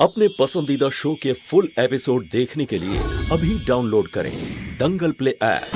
अपने पसंदीदा शो के फुल एपिसोड देखने के लिए अभी डाउनलोड करें दंगल प्ले ऐप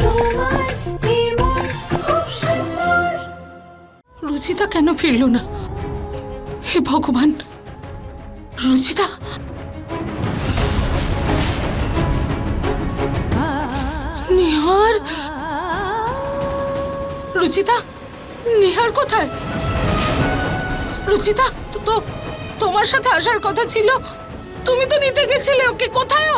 তোমার নির্মল খুব সুন্দর রুচিতা কেন ফিরল না হে ভগবান রুচিতা নিহার রুচিতা নিহার কোথায় রুচিতা তো তো তোমার সাথে আসার কথা ছিল, তুমি তো নিতে গেছিলে ওকে, কোথায়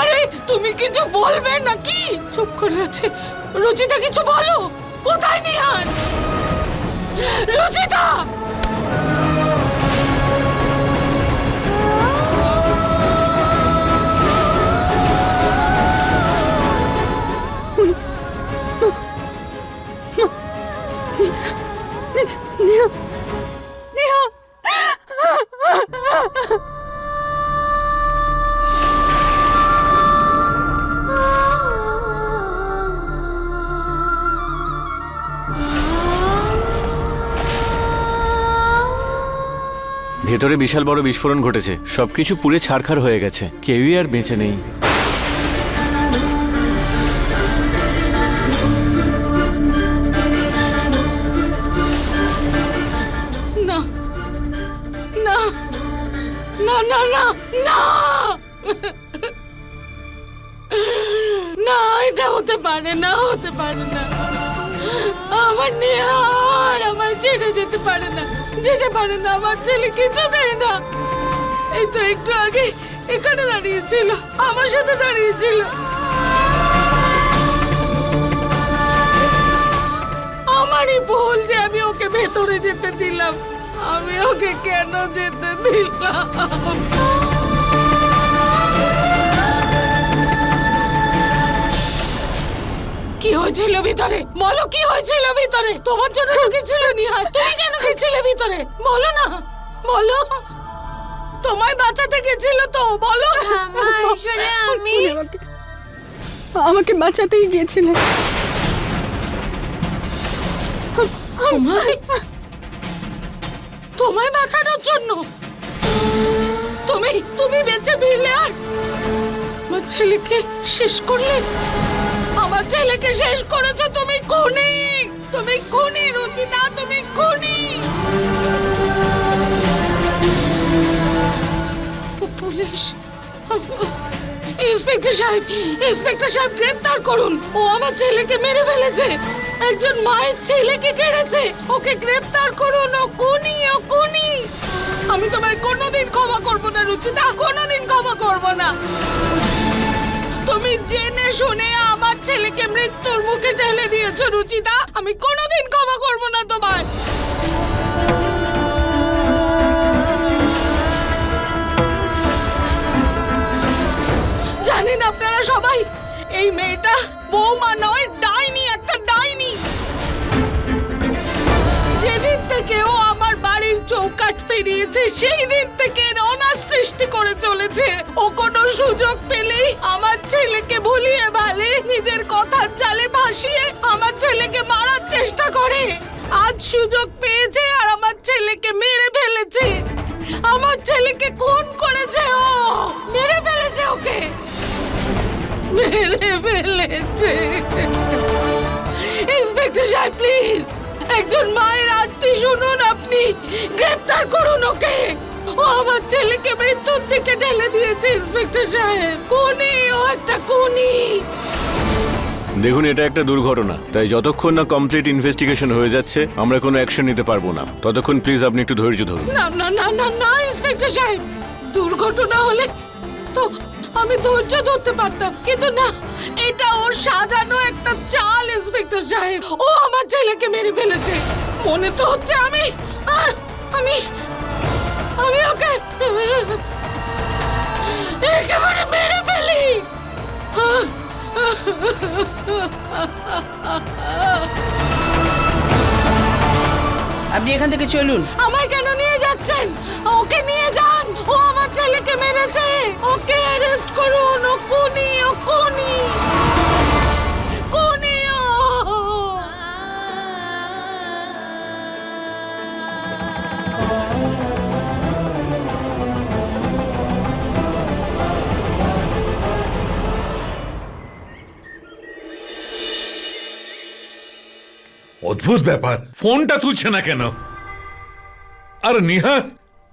আরে, তুমি কিছু বলবে নাকি? চুপ করে আছে। রুচিতা, কিছু বলো। কোথায় নিহার রুচিতা! ভেতরে বিশাল বড় বিস্ফোরণ ঘটেছে। সবকিছু পুড়ে ছারখার হয়ে গেছে। কেউই আর বেঁচে নেই। না। না। না না না এটা হতে পারে না, হতে পারে না। আমার নেহার, আমার ছেড়ে যেতে পারে না, যেতে পারে না, আমার ছেলে কিছু দেয় না। এই তো একটু আগে এখানে দাঁড়িয়েছিল, আমার সাথে দাঁড়িয়েছিল। আমারই ভুল যে আমি ওকে ভেতরে যেতে দিলাম, আমি ওকে কেন যেতে দিলাম? কি হয়েছিল ভিতরে? বলো কি হয়েছিল ভিতরে? তোমার জন্য তো গেছিল নিহার। তুমি কেন গেছিলে ভিতরে? বলো না। বলো। তোমায় বাঁচাতে গেছিল তো বলো। আসলে আমি আমাকে বাঁচাতেই গিয়েছিলেন। তোমায় তোমায় বাঁচানোর জন্য। তুমি তুমি বেঁচে ফিরলে আর আমার ছেলেকে শেষ করলে আমার ছেলেকে শেষ করেছ তুমি খুনি! তুমি খুনি, রুচিতা, তুমি খুনি! পুলিশ, ইন্সপেক্টর সাহেব ইন্সপেক্টর সাহেব গ্রেপ্তার করুন। ও আমার ছেলেকে মেরে ফেলেছে। একজন মায়ের ছেলেকে কেড়েছে। ওকে গ্রেপ্তার করুন। ও খুনি ও খুনি! আমি তোমায় কোনোদিন ক্ষমা করব না, রুচিতা। কোনোদিন ক্ষমা করব না। তুমি জেনে শুনে আমার ছেলেকে মৃত্যুর মুখে ঠেলে দিয়েছ, রুচিতা। আমি কোনোদিন ক্ষমা করব না তোমায়। জানেন আপনারা সবাই, এই মেয়েটা বৌমা নয়, ডাইনি, একটা ডাইনি। যেদিন থেকে ও আমার বাড়ির চৌকাট পেরিয়েছে সেই দিন থেকে অনার সৃষ্টি করে চলেছে। ও কোনো সুযোগ পেলেই আমার ছেলেকে ভুলিয়ে ভালে নিজের কথার জালে ভাসিয়ে দিয়েছে ইন্সপেক্টর সাহেব? কোনি ও একটা কোনি দেখুন এটা একটা দুর্ঘটনা। তাই যতক্ষণ না কমপ্লিট ইনভেস্টিগেশন হয়ে যাচ্ছে আমরা কোনো অ্যাকশন নিতে পারব না। ততক্ষণ প্লিজ আপনি একটু ধৈর্য ধরুন। না না না না না ইন্সপেক্টর সাহেব। দুর্ঘটনা হলে তো আমি ধৈর্য ধরতে পারতাম। কিন্তু না এটা ওর সাজানো একটা চাল ইন্সপেক্টর সাহেব। ও আমার ছেলেকে মেরে ফেলেছে। মনে তো হচ্ছে আমি আমি আমি ওকে একেবারে মেরে ফেলি। আপনি এখান থেকে চলুন। আমায় কেন নিয়ে যাচ্ছেন অদ্ভুত ব্যাপার। ফোনটা তুলছে না কেন? আর নিহার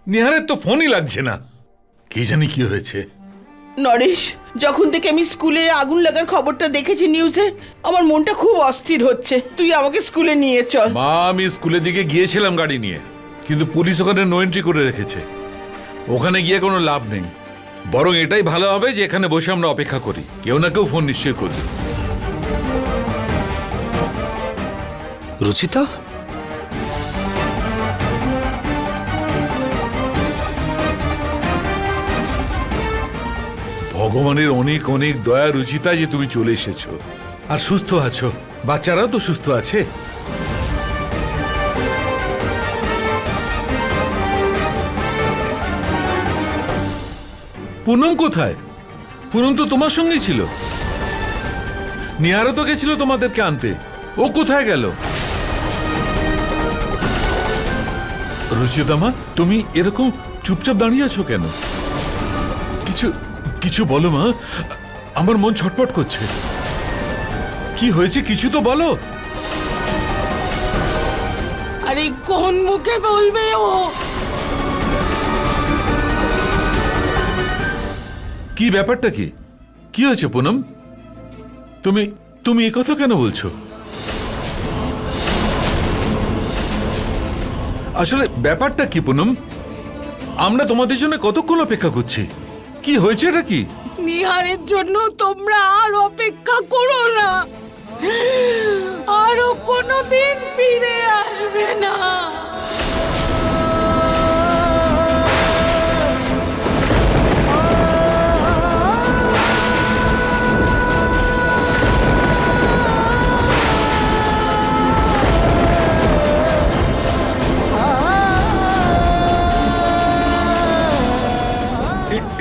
নিহারের তো ফোনই লাগছে না। কি জানি কি হয়েছে। নরেশ যখন থেকে আমি স্কুলে আগুন লাগার খবরটা দেখেছি নিউজে আমার মনটা খুব অস্থির হচ্ছে। তুই আমাকে স্কুলে নিয়ে চল। মা আমি স্কুলের দিকে গিয়েছিলাম গাড়ি নিয়ে কিন্তু পুলিশ ওখানে নো এন্ট্রি করে রেখেছে। ওখানে গিয়ে কোনো লাভ নেই। বরং এটাই ভালো হবে যে এখানে বসে আমরা অপেক্ষা করি। কেউ না কেউ ফোন নিশ্চয়ই করবে। রুচিতা? ভগবানের অনেক অনেক দয়া রুচিতা যে তুমি চলে এসেছ। আর সুস্থ আছো? বাচ্চারাও তো সুস্থ আছে। পুনম কোথায়? পুনম তো তোমার সঙ্গেই ছিল। নিহারও তো গেছিল তোমাদেরকে আনতে। ও কোথায় গেল? রুচিতামা তুমি এরকম চুপচাপ দাঁড়িয়ে আছো কেন? কিছু কিছু বলো মা আমার মন ছটপট করছে। কি হয়েছে কিছু তো বলো। আরে কোন মুখে বলবে ও? কি ব্যাপারটা কি? কি হয়েছে পুনম? তুমি তুমি এ কথা কেন বলছো? আসলে ব্যাপারটা কি পুনম? আমরা তোমাদের জন্য কতক্ষণ অপেক্ষা করছি? কি হয়েছে এটা কি? নিহারের জন্য তোমরা আর অপেক্ষা করো না। আরও কোনোদিন ফিরে আসবে না।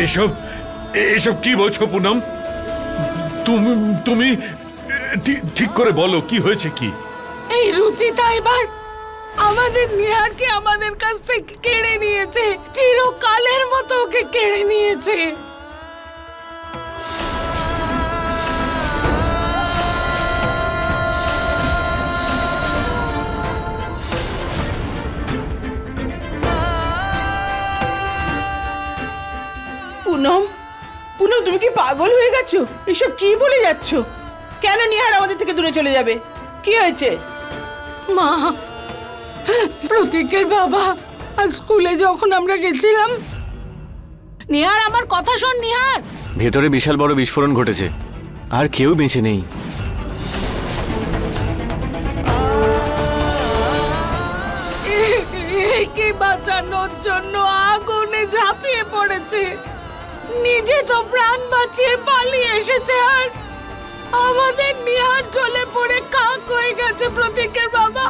এসব এসব কি বলছো পুনম? তুমি তুমি ঠিক করে বলো, কি হয়েছে কি? এই রুচিতা এবার আমাদের নিহারকে আমাদের কাছ থেকে কেড়ে নিয়েছে, চিরকালের মতো ওকে কেড়ে নিয়েছে। তুমি কি পাগল হয়ে গেছো? এসব কি বলে যাচ্ছ? কেন নিহার আমাদের থেকে দূরে চলে যাবে? কি হয়েছে? মা প্রতীকের বাবা আজ স্কুলে যখন আমরা গেছিলাম। নিহার আমার কথা শোন নিহার। ভেতরে বিশাল বড় বিস্ফোরণ ঘটেছে। আর কেউ বেঁচে নেই। একে বাঁচানোর জন্য আগুনে ঝাঁপিয়ে পড়েছে। নিজে তো প্রাণ বাঁচিয়ে পালিয়ে এসেছে আর আমাদের নিহার জলে পড়ে কাক হয়ে গেছে প্রতীকের বাবা।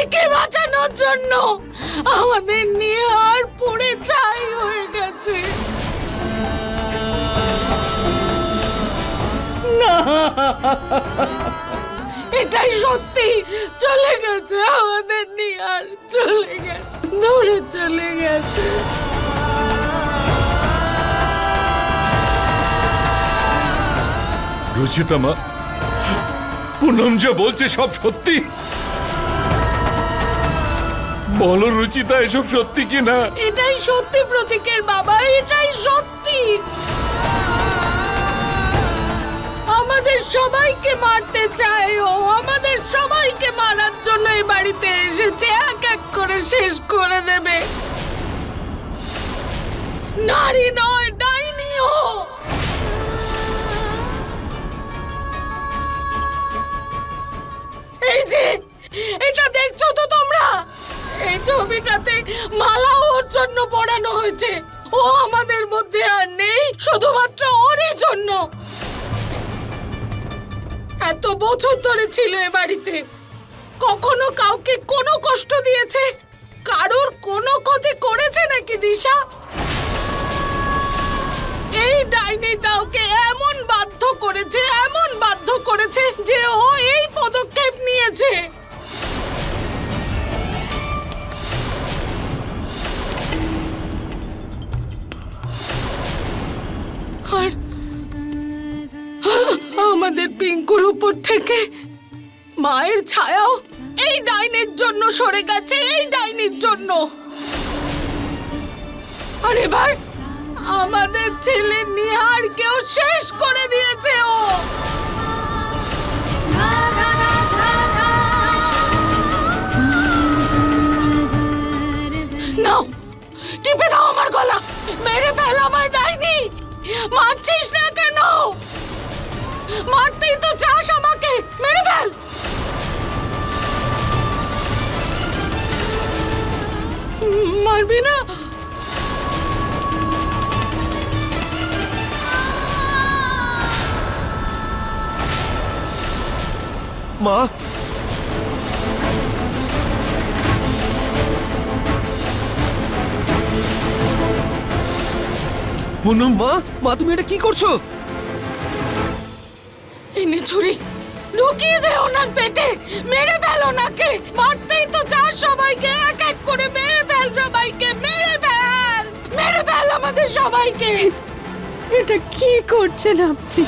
একে বাঁচানোর জন্য আমাদের নিহার পড়ে ছাই হয়ে গেছে। এটাই সত্যি। চলে গেছে আমাদের নিহার, চলে গেছে, দূরে চলে গেছে। পুনম বলছে সব সত্যি। বলো রুচিতা, এসব সত্যি কি না এটাই সত্যি প্রতীকের বাবা, এটাই সত্যি। আমাদের সবাইকে মারতে চায় ও, আমাদের সবাইকে মারার জন্য এই বাড়িতে এসেছে। এক এক করে শেষ করে দেবে। নারী নয় ডাইনি এই যে, এটা দেখছ তো তোমরা? এই ছবিটাতে মালা ওর জন্য পড়ানো হয়েছে। ও আমাদের মধ্যে আর নেই, শুধুমাত্র ওরই জন্য। এত বছর ধরে ছিল এ বাড়িতে। কখনো কাউকে কোনো কষ্ট দিয়েছে? কারোর কোনো ক্ষতি করেছে নাকি দিশা? এই ডাইনিটা ওকে এমন বাধ্য করেছে উপর থেকে। মায়ের ছায়াও এই ডাইনের জন্য সরে গেছে, এই ডাইনির জন্য। আর এবার আমাদের ছেলে নিহারকেও শেষ করে দিয়েছে ও। নাও, টিপে দাও আমার গলা। মেরে ফেল আমার ডাইনি। মারছিস না পুনম, মা? মা, তুমি এটা কি করছ? এনে ছুরি ঢুকিয়ে দে ওনার পেটে, মেরে ফেল ওনাকে। মারতেই তো চাস সবাইকে, এক এক করে মেরে ফেল সবাইকে, মেরে ফেল মেরে ফেল আমাদের সবাইকে। এটা কি করছেন আপনি?